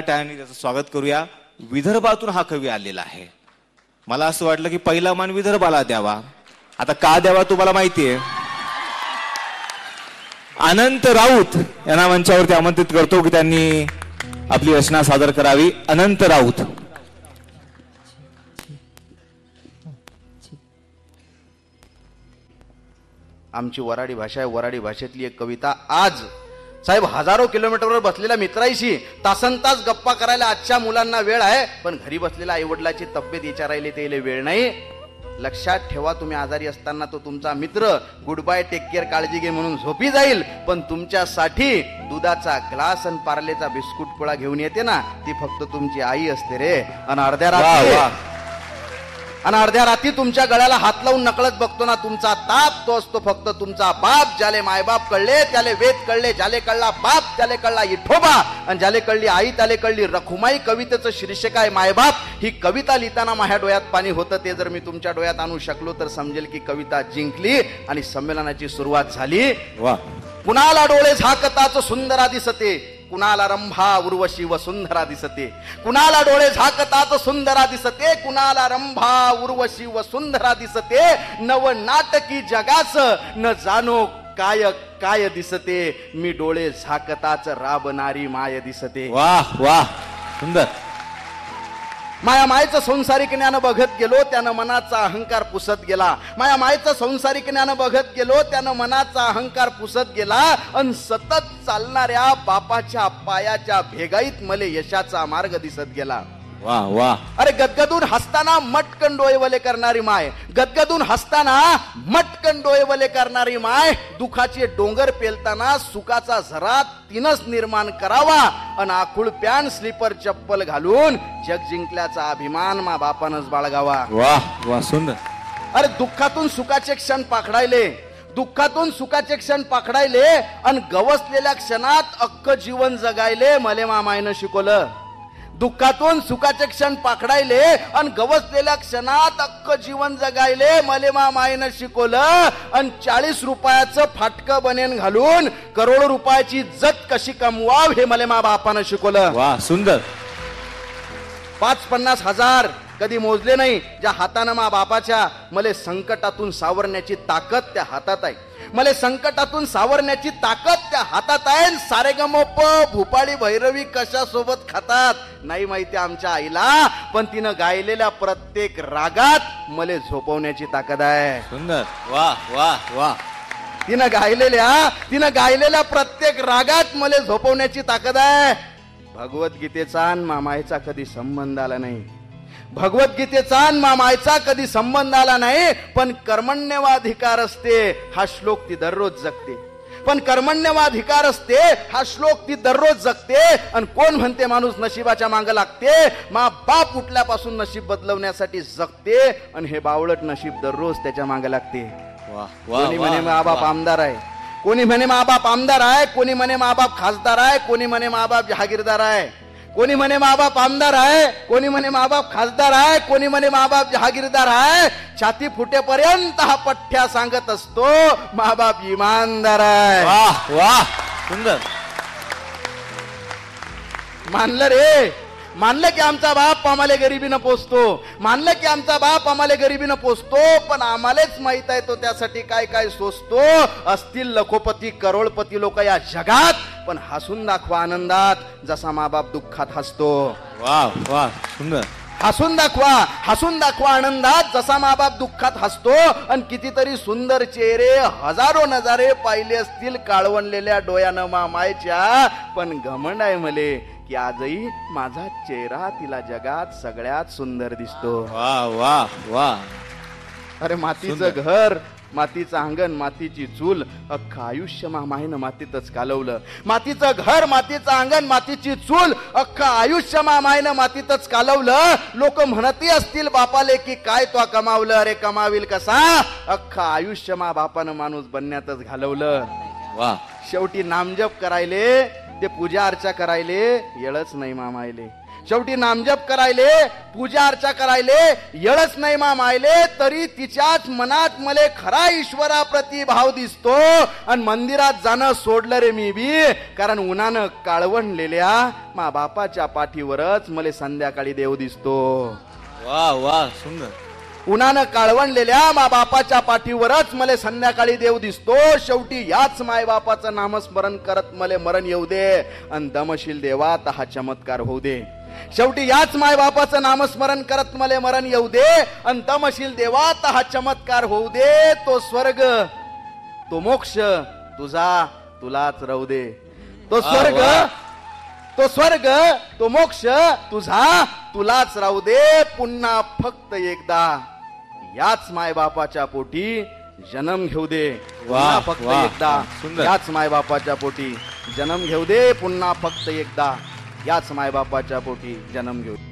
टाळ्यांनी त्याचं स्वागत करूया. विदर्भातून हा कवी आलेला आहे. मला असं वाटलं की पहिला मान विदर्भाला द्यावा. आता का द्यावा तुम्हाला माहितीये अनंत राऊत यांना मंचावरती आमंत्रित करतो की त्यांनी आपली रचना सादर करावी. अनंत राऊत. आमची वराडी भाषा आहे. वराडी भाषेतली एक कविता आज साहेब हजारो किलोमीटरवर बसलेल्या मित्राईशी तासन तास गप्पा करायला आजच्या मुलांना वेळ आहे पण घरी बसलेल्या आईवडिलाची तब्येत विचारायला ते वेळ नाही. लक्षात ठेवा तुम्ही आजारी असताना तो तुमचा मित्र गुड बाय टेक केअर काळजी घे म्हणून झोपी जाईल पण तुमच्यासाठी दुधाचा ग्लास आणि पार्लेचा बिस्कुट पोळा घेऊन येते ना ती फक्त तुमची आई असते रे. आणि अर्ध्या रात्री आणि अर्ध्या रात्री तुमच्या गळ्याला हात लावून नकळत बघतो ना तुमचा ताप तो असतो फक्त तुमचा बाप ज्याले मायबाप कळले त्याले वेद कळले ज्याले कळला बाप त्याले कळला इठोबा आणि ज्याले कळली आई त्याले कळली रखुमाई कवितेचं शीर्षक आहे मायबाप. ही कविता लिहिताना माझ्या डोळ्यात पाणी होतं ते जर मी तुमच्या डोळ्यात आणू शकलो तर समजेल की कविता जिंकली आणि संमेलनाची सुरुवात झाली. वा. कुणाला डोळे झाकताच सुंदरा दिसते कुणाला रंभा उर्वशी व सुंदरा दिसते. कुणाला डोळे झाकतात सुंदरा दिसते. कुणाला रंभा उर्वशी व सुंदरा दिसते. नव नाटकी जगाच न जाणो काय काय दिसते. मी डोळे झाकताच राबणारी माय दिसते. वा वा सुंदर. माया मायेचं संसारिक ज्ञान बघत गेलो त्यानं मनाचा अहंकार पुसत गेला. माया मायेचं संसारिक ज्ञान बघत गेलो त्यानं मनाचा अहंकार पुसत गेला अन सतत चालणाऱ्या बापाच्या पायाच्या भेगाईत मले यशाचा मार्ग दिसत गेला. वा वा. अरे गदगदून हसताना मटकन डोळेवले करणारी माय. गदगदून हसताना मटकन डोळेवले करणारी माय. दुखाचे डोंगर पेलताना सुखाचा झरा तिनच निर्माण करावा. अन आखुळ पॅन स्लीपर चप्पल घालून जग जिंकल्याचा अभिमान मा बापानच बाळगावा. वा वा सुंदर. अरे दुःखातून सुखाचे क्षण पाखडायले. दुःखातून सुखाचे क्षण पाखडायले. आणि गवसलेल्या क्षणात अख्ख जीवन जगायले मले मामायनं शिकवलं. दुःखातून सुखाचे क्षण पाखडायले आणि गवसलेल्या क्षणात अख्ख जीवन जगायले. मले मामायनं शिकवलं आणि चाळीस रुपयाचं फाटकं बनेन घालून करोड रुपयाची जत कशी कमवाव हे मले मा बापानं शिकवलं. वा सुंदर. पाच पन्नास हजार कधी मोजले नाही ज्या हातानं मा बापाच्या मले संकटातून सावरण्याची ताकद त्या हातात आहे. मले संकटातून सावरण्याची ताकद त्या हातात आहे सारे गमोप भूपाळी भैरवी कशा सोबत खातात नाही माहिती आमच्या आईला पण तिनं गायलेल्या प्रत्येक रागात मले झोपवण्याची ताकद आहे. सुंदर. वा वा वा. तिनं गायलेल्या तिनं गायलेल्या प्रत्येक रागात मले झोपवण्याची ताकद आहे. भगवद्गीतेचा आणि मामायचा कधी संबंध आला नाही. भगवद्गीतेचा आणि मामायचा कधी संबंध आला नाही पण कर्मण्यवाधिकार असते हा श्लोक ती दररोज जगते. पण कर्मण्यवाधिकार असते हा श्लोक ती दररोज जगते आणि कोण म्हणते माणूस नशिबाच्या मांग लागते मा बाप उठल्यापासून नशीब बदलवण्यासाठी जगते आणि हे बावळट नशीब दररोज त्याच्यामागे लागते. कोणी म्हणे माबाप. आमदार आहे कोणी म्हणे माबाप आमदार आहे कोणी म्हणे माबाप खासदार आहे कोणी म्हणे माबाप जहागीरदार आहे. कोणी म्हणे माबाप आमदार आहे कोणी म्हणे माबाप खासदार आहे कोणी म्हणे माबाप जहागीरदार आहे छाती फुटेपर्यंत हा पठ्ठ्या सांगत असतो माबाप इमानदार आहे. वा वा सुंदर. मानलं रे. मानलं की आमचा बाप आम्हाला गरिबीनं पोचतो मानलं की आमचा बाप आम्हाला गरिबीनं पोचतो पण आम्हालाच माहीत आहे तो त्यासाठी काय काय सोसतो. असतील लखोपती करोडपती लोक या जगात पण हसून दाखवा आनंदात जसा मा बाप दुःखात हसतो. वा वा सुंदर. हसून दाखवा हसून दाखवा आनंदात जसा मा बाप दुःखात हसतो आणि कितीतरी सुंदर चेहरे हजारो नजारे पाहिले असतील काळवणलेल्या डोळ्यानं मामायच्या पण घमंड आहे मले. की आजही माझा चेहरा तिला जगात सगळ्यात सुंदर दिसतो. वा वा वा. अरे मातीचं. घर मातीचं अंगण मातीची चूल अख्खं आयुष्य मामाईनं मातीतच कालवलं. मातीचं घर मातीचं अंगण मातीची चूल अख्खं आयुष्य मामाईनं मातीतच कालवलं. लोक म्हणतही असतील बापाले की काय तो कमावलं? अरे कमावील कसा? अख्खं आयुष्य मा बापानं माणूस बनण्यातच घालवलं. वा. शेवटी नामजप करायले ते पूजा अर्चा करायले येळच नाही मामायले. शेवटी नामजप करायले पूजा अर्चा करायले येळच नाही मा मायले तरी तिच्याच मनात मले खरा ईश्वराप्रती भाव दिसतो आणि मंदिरात जाणं सोडलं रे मी बी. कारण उन्हानं काळवणलेल्या मा बापाच्या पाठीवरच मले संध्याकाळी देव दिसतो. वा वा सुंदर. उन्हानं काळवणलेल्या मा बापाच्या पाठीवरच मले संध्याकाळी देव दिसतो. शेवटी याच माय बापाचं नामस्मरण करत मले मरण येऊ दे आणि दमशील देवात हा चमत्कार होऊ दे. शेवटी याच माय बापाचं नामस्मरण करत मले मरण येऊ दे आणि दमशील देवात हा चमत्कार होऊ दे. तो स्वर्ग तो मोक्ष तुझा तुलाच राहू दे. तो स्वर्ग. तो स्वर्ग तो मोक्ष तुझा तुलाच राहू दे पुन्हा फक्त एकदा याच माय बापाच्या पोटी जन्म घेऊ दे पुन्हा फक्त एकदा. याच माय बापाच्या पोटी जन्म घेऊ दे पुन्हा फक्त एकदा याच माय बापाच्या पोटी जन्म घेऊ दे.